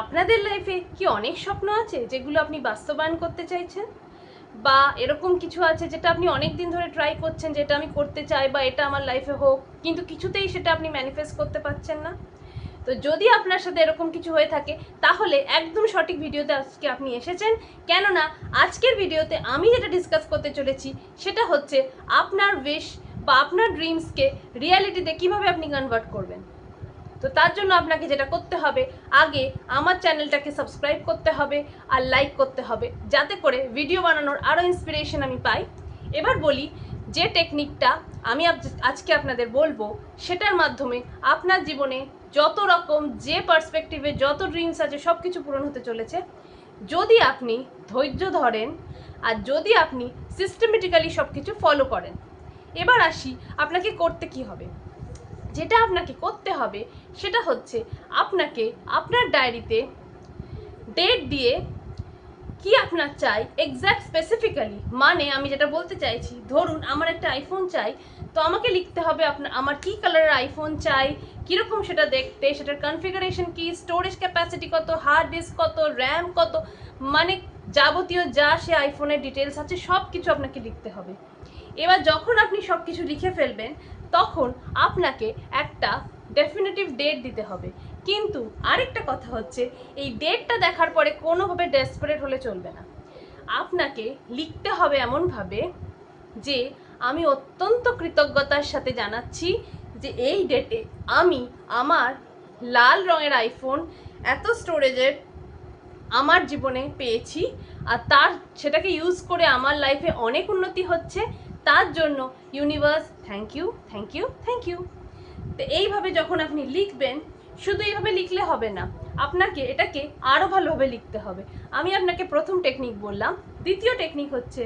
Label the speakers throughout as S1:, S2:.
S1: আপনাদের লাইফে কি অনেক স্বপ্ন আছে যেগুলো আপনি বাস্তবায়ন করতে চাইছেন? বা এরকম কিছু আছে যেটা আপনি অনেক দিন ধরে ট্রাই করছেন যেটা আমি করতে চাই বা এটা আমার লাইফে হোক, কিন্তু কিছুতেই সেটা আপনি ম্যানিফেস্ট করতে পারছেন না? তো যদি আপনার সাথে এরকম কিছু হয়ে থাকে, তাহলে একদম সঠিক ভিডিওতে আজকে আপনি এসেছেন। কেননা, আজকের ভিডিওতে আমি যেটা ডিসকাস করতে চলেছি, সেটা হচ্ছে আপনার উইশ বা আপনার ড্রিমসকে রিয়ালিটিতে কীভাবে আপনি কনভার্ট করবেন। তো তার জন্য আপনাকে যেটা করতে হবে, আগে আমার চ্যানেলটাকে সাবস্ক্রাইব করতে হবে আর লাইক করতে হবে, যাতে করে ভিডিও বানানোর আরও ইন্সপিরেশন আমি পাই। এবার বলি যে টেকনিকটা আমি আজকে আপনাদের বলব, সেটার মাধ্যমে আপনার জীবনে যত রকম যে পার্সপেক্টিভে যত ড্রিমস আছে সব কিছু পূরণ হতে চলেছে। যদি আপনি ধৈর্য ধরেন আর যদি আপনি সিস্টেমেটিক্যালি সব কিছু ফলো করেন। এবার আসি আপনাকে করতে কি হবে। যেটা আপনাকে করতে হবে সেটা হচ্ছে আপনাকে আপনার ডায়েরিতে ডেট দিয়ে কি আপনার চাই? এক্স্যাক্ট স্পেসিফিক্যালি মানে আমি যেটা বলতে চাইছি, ধরুন আমার একটা আইফোন চাই, তো আমাকে লিখতে হবে আপনার আমার কি কালারের আইফোন চাই, কীরকম সেটা দেখতে, সেটার কনফিগারেশন কি স্টোরেজ ক্যাপাসিটি কত হার্ড ডিস্ক কত র্যাম কত মানে যাবতীয় যা সে আইফোনের ডিটেলস আছে সব কিছু আপনাকে লিখতে হবে। এবার যখন আপনি সব কিছু লিখে ফেলবেন, তখন আপনাকে একটা ডেফিনেটিভ ডেট দিতে হবে। কিন্তু আরেকটা কথা হচ্ছে, এই ডেটটা দেখার পরে কোনোভাবে ডেসপারেট হলে চলবে না। আপনাকে লিখতে হবে এমনভাবে যে, আমি অত্যন্ত কৃতজ্ঞতার সাথে জানাচ্ছি যে, এই ডেটে আমি আমার লাল রঙের আইফোন এত স্টোরেজের আমার জীবনে পেয়েছি আর তার, সেটাকে ইউজ করে আমার লাইফে অনেক উন্নতি হচ্ছে। তার জন্য universe thank you thank you thank you তো এইভাবে যখন আপনি লিখবেন শুধু এইভাবে লিখলে হবে না। আপনাকে, এটাকে আরও ভালোভাবে লিখতে হবে। আমি আপনাকে প্রথম টেকনিক বললাম, দ্বিতীয় টেকনিক হচ্ছে,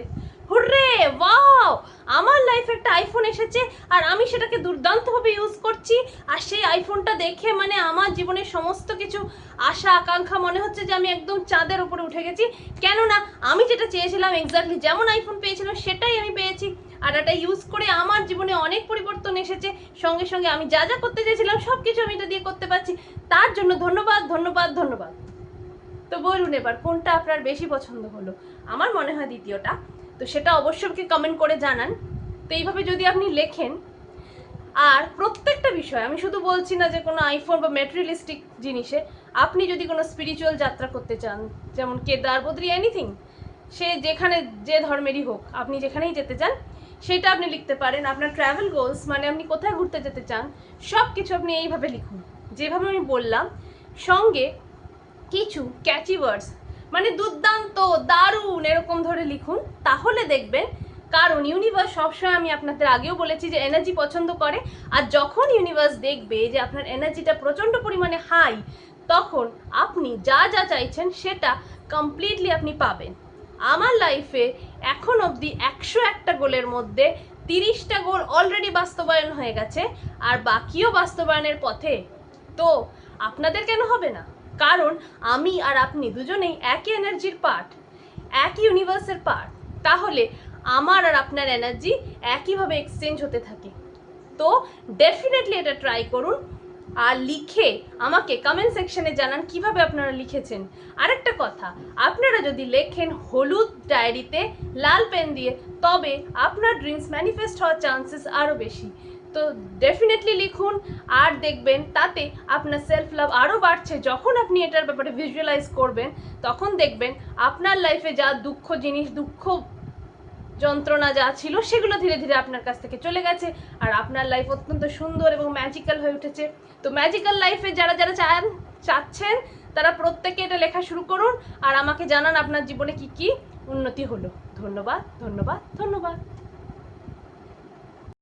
S1: হুররে, ওয়াও! আমার লাইফে একটা আইফোন এসেছে আর আমি সেটাকে দুর্দান্তভাবে ইউজ করছি আর সেই আইফোনটা দেখে মানে আমার জীবনের সমস্ত কিছু আশা, আকাঙ্ক্ষা মনে হচ্ছে যে আমি একদম চাঁদের উপরে উঠে গেছি। কেননা, আমি যেটা চেয়েছিলাম এক্স্যাক্টলি যেমন আইফোন পেয়েছিলাম, সেটাই আমি পেয়েছি। আর এটা ইউজ করে আমার জীবনে অনেক পরিবর্তন এসেছে। সঙ্গে সঙ্গে আমি যা যা করতে চেয়েছিলাম সব কিছু আমি এটা দিয়ে করতে পারছি। তার জন্য ধন্যবাদ ধন্যবাদ ধন্যবাদ। তো বলুন এবার, কোনটা আপনার বেশি পছন্দ হলো? আমার মনে হয় দ্বিতীয়টা। তো সেটা অবশ্যই কমেন্ট করে জানান। তো এইভাবে যদি আপনি লেখেন, আর প্রত্যেকটা বিষয়, আমি শুধু বলছি না যে কোনো আইফোন বা মেটেরিয়ালিস্টিক জিনিসে, আপনি যদি কোনো স্পিরিচুয়াল যাত্রা করতে চান, যেমন কেদার, বদ্রি এনিথিং সে যেখানে, যে ধর্মেরই হোক, আপনি যেখানেই যেতে চান সেটা আপনি লিখতে পারেন। আপনার ট্রাভেল গোলস মানে আপনি কোথায় ঘুরতে যেতে চান সব কিছু আপনি এইভাবে লিখুন। যেভাবে আমি বললাম, সঙ্গে কিছু ক্যাচি ওয়ার্ডস মানে দুর্দান্ত, দারুণ এরকম ধরে লিখুন। তাহলে দেখবেন, কারণ ইউনিভার্স সবসময় আমি আপনাদের আগেও বলেছি যে এনার্জি পছন্দ করে। আর যখন ইউনিভার্স দেখবে যে আপনার এনার্জিটা প্রচণ্ড পরিমাণে হাই তখন আপনি যা যা চাইছেন, সেটা কমপ্লিটলি আপনি পাবেন। আমার লাইফে এখন অবধি একশো একটা গোলের মধ্যে তিরিশটা গোল অলরেডি বাস্তবায়ন হয়ে গেছে, আর বাকিও বাস্তবায়নের পথে। তো আপনাদের কেন হবে না? কারণ আমি আর আপনি দুজনেই একই এনার্জির পার্ট একই ইউনিভার্সের পার্ট তাহলে আমার আর আপনার এনার্জি একইভাবে এক্সচেঞ্জ হতে থাকে। তো ডেফিনেটলি এটা ট্রাই করুন। আর লিখে আমাকে কমেন্ট সেকশনে জানান কীভাবে আপনারা লিখেছেন। আরেকটা কথা, আপনারা যদি লেখেন হলুদ ডায়েরিতে লাল পেন দিয়ে, তবে আপনার ড্রিমস ম্যানিফেস্ট হওয়ার চান্সেস আরও বেশি। তো ডেফিনেটলি লিখুন, আর দেখবেন তাতে আপনার সেলফ লাভ আরও বাড়ছে। যখন আপনি এটার ব্যাপারে ভিজুয়ালাইজ করবেন, তখন দেখবেন আপনার লাইফে যা দুঃখ জিনিস, দুঃখ যন্ত্রণা যা ছিল সেগুলো ধীরে ধীরে আপনার কাছ থেকে চলে গেছে আর আপনার লাইফ অত্যন্ত সুন্দর এবং ম্যাজিক্যাল হয়ে উঠেছে। তো ম্যাজিক্যাল লাইফে যারা যারা চান, চাচ্ছেন, তারা প্রত্যেকে এটা লেখা শুরু করুন আর আমাকে জানান আপনার জীবনে কি কি উন্নতি হলো। ধন্যবাদ ধন্যবাদ ধন্যবাদ।